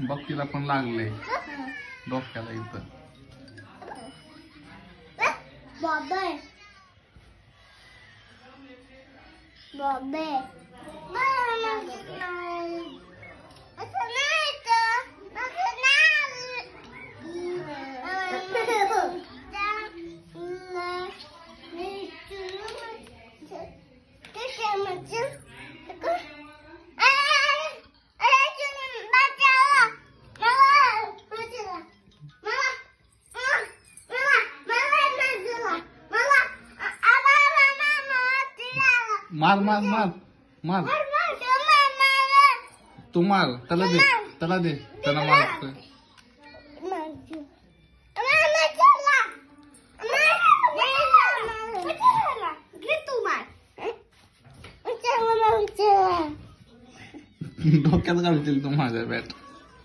बघ तिला पण डोक्याला इथं. बॉबे. बॉबे. मार मार मार मार। तू मार त्याला दे त्याला दे त्याला मारतोय डोक्यात घालतील तू माझ्या बॅट.